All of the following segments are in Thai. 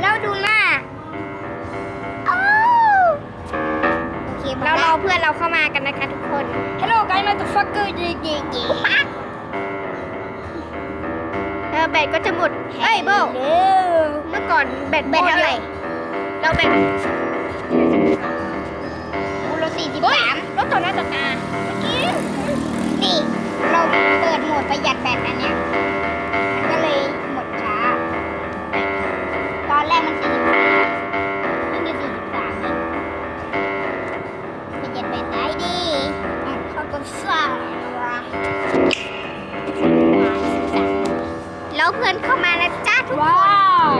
แล้วดูหน้าอ้าวโอเคเรารอเพื่อนเราเข้ามากันนะคะทุกคนฮัลโหลไกด์มาตุฟักเกอร์จีจีจีเออแบตก็จะหมด เอ้ยโบเร็วเมื่อก่อนแบตแบตเท่าไหร่ เราแบตกูเราสี่สิบเฮ้ยสามรถต่อหน้าต่อตานี่เราเปิดโหมดประหยัด ล้วเพื่อนเข้ามาแล้วจ้าทุกคนว้าว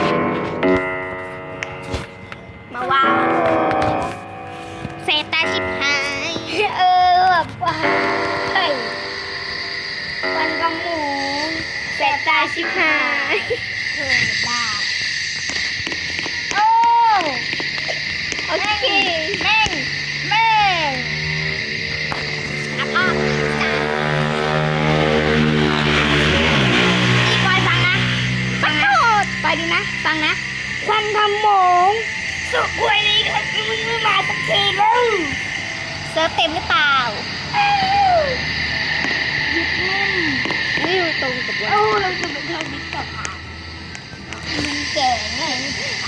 มาว้าวเซตาชิบหาย เออแบบว้าวเฮ้ยวันกำหมูเซตาชิบหายเธอได้โอ้ โอเคแม่ งนะไปดูนะ ฟังนะ ควันขโมง สุกหวยนี้ครับมึงไม่มาสักทีแล้วเซิร์ฟเต็มหรือเปล่าเอ้าหยุดนิ่มนี่ตรงกับว่าเอ้าเราจะไปทำบิ๊กต่อค่ะมึงแก่ไง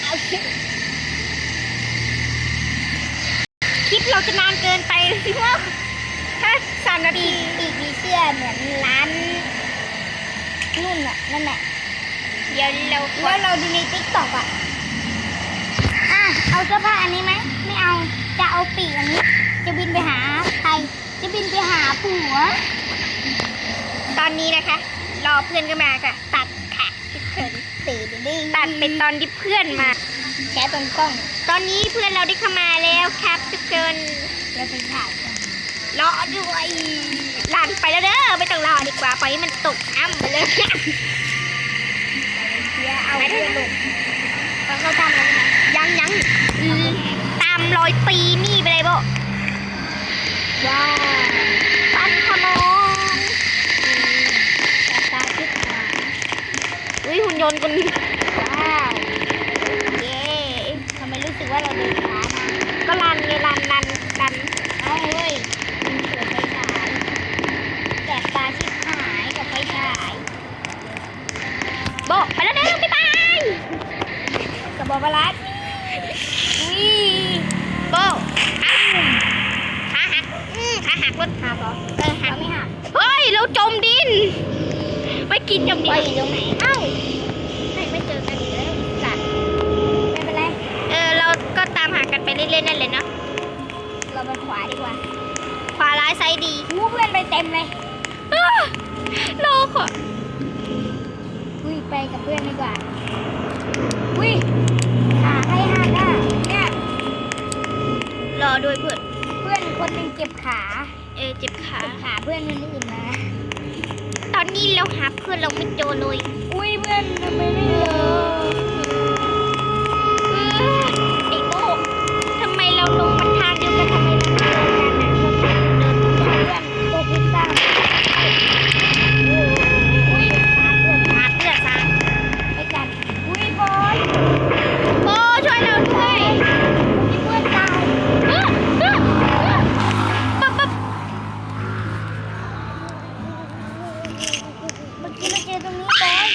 เอาสิคลิปเราจะนานเกินไปสิว่าฮะสามนาปีทีกปีกมีเสื้อเหมือนร้านนุ่นอะนั่นแหละ เดี๋ยวเราขอแล้วเราดูในติ๊กต็อกอะ อะ เอาเสื้อผ้าอันนี้ไหม ไม่เอา จะเอาปีกอันนี้ จะบินไปหาใคร จะบินไปหาผัว ตอนนี้นะคะ รอเพื่อนก็มาค่ะ ตัดค่ะทุกคนตีดิดิตัดเป็นตอนที่เพื่อนมาแค่ตรงกล้อง ตอนนี้เพื่อนเราได้เข้ามาแล้วครับทุกคนแล้วไปถ่ายกันรอด้วยลานไปแล้วเด้อไม่ต้องรอดีกว่าปล่อยให้มันตกอ้ำไปเลย เดี๋ยวเอาเพื่อนลงแล้วเขาทำอะไรนะยังยังอืมตามรอยตีนี่ไปเลยโบว้าวปันขโมงแต่ตาคิดหาอุ้ยหุ่นยนต์คนว้าวเย้ทำไมรู้สึกว่าเราเดินช้านะก็รันไงรันรันรันเอาเว้ยมันเปิดไฟฉายแสบตาชิบหายกับไฟฉาย โบไปแล้วเด้อบ๊ายบาย กับบอบารัสอุ้ย โบอ้าวขาหักอืมขาหักรถ หักเหรอ เออหั เรา ก ไม่หัก เฮ้ย เราจมดิน ไม่ กินจมปดิล่อยนอยู่ตรงไหนเอ้าไม่ไม่เจอกันอีกแล้วสัตว์ไม่เป็นไรเออเราก็ตามหากันไปเรื่อยๆนั่นเลยเนาะเราไปขวาดีกว่า ขวาร้ายไซด์ดีอู้เพื่อนไปเต็มเลยอ้าเราขออุ้ยไปกับเพื่อนดีกว่าอุ้ยขาใครหักอะเนี่ยรอด้วยเพื่อนเพื่อนคนหนึ่งเก็บขา เออเจ็บขาเก็บขาเพื่อนคนอื่นมาต อนนี้เราหาเพื่อนเราไม่เจอเลย อุ้ยเพื่อนทำไมไม่เจอ มื่อกี้เราเจอตรงนี้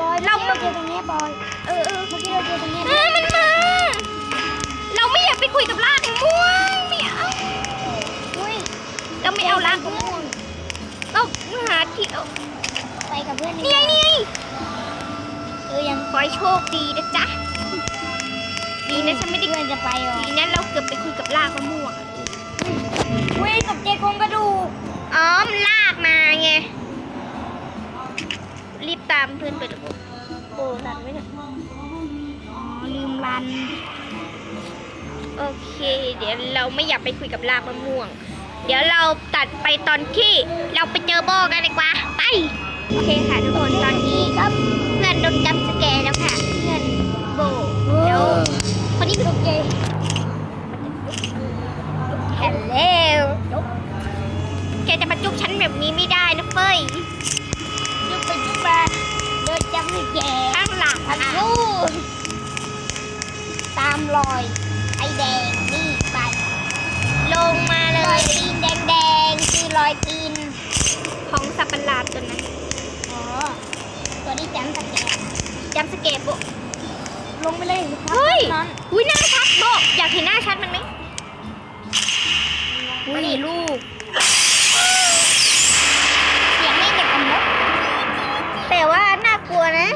บอยเนี่ยบอยเราเจอตรงนี้บอย เออเออเมื่อกี้เราเจอตรงนี้เออมันมา เราไม่อยากไปคุยกับลากม่วงไม่เอาอุ้ยเราไม่เอาลากม่วงเราหาที่เอาไปกับเพื่อนนี่ไงนี่ไงเออยังขอให้โชคดีนะจ๊ะดีนะฉันไม่ได้เพื่อนจะไปหรอดีนะเราเกือบไปคุยกับลากมะม่วงอะอุ้ยตกใจโครงกระดูก อเค เดี๋ยวเราไม่อยากไปคุยกับลากมะม่วง เดี๋ยวเราตัดไปตอนที่เราไปเจอโบกันดีกว่า ไป โอเคค่ะทุกคนตอนนี้เพื่อนโดนจับสแกนแล้วค่ะ เพื่นโบเดี๋ยวคนนี้เป็นโอเคฮลโหลแกจะมาจุกฉันแบบนี้ไม่ได้นะเฟ้ยจุกไปจุกมาโดนจับสแกข้างหลังค่ะตามรอย แดงนี่ไป ลงมาเลรอยยตีนแดงๆคือรอยตีนของสับประหลาดตัวนั้นอ๋อตัวที่จำสแกนจำสเกตโบลงไปเลยครับเฮ้ยนั้นอุ้ยหน้าชัดโบอยากเห็นหน้าชัดมันไหมอุ้ยลูก เสียงไม่อย่างกับนกแต่ว่าน่ากลัวนะ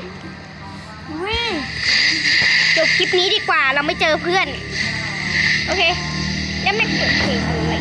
วิ่งจบคลิปนี้ดีกว่าเราไม่เจอเพื่อน โอเคยังไม่เปิดเพลงอะไร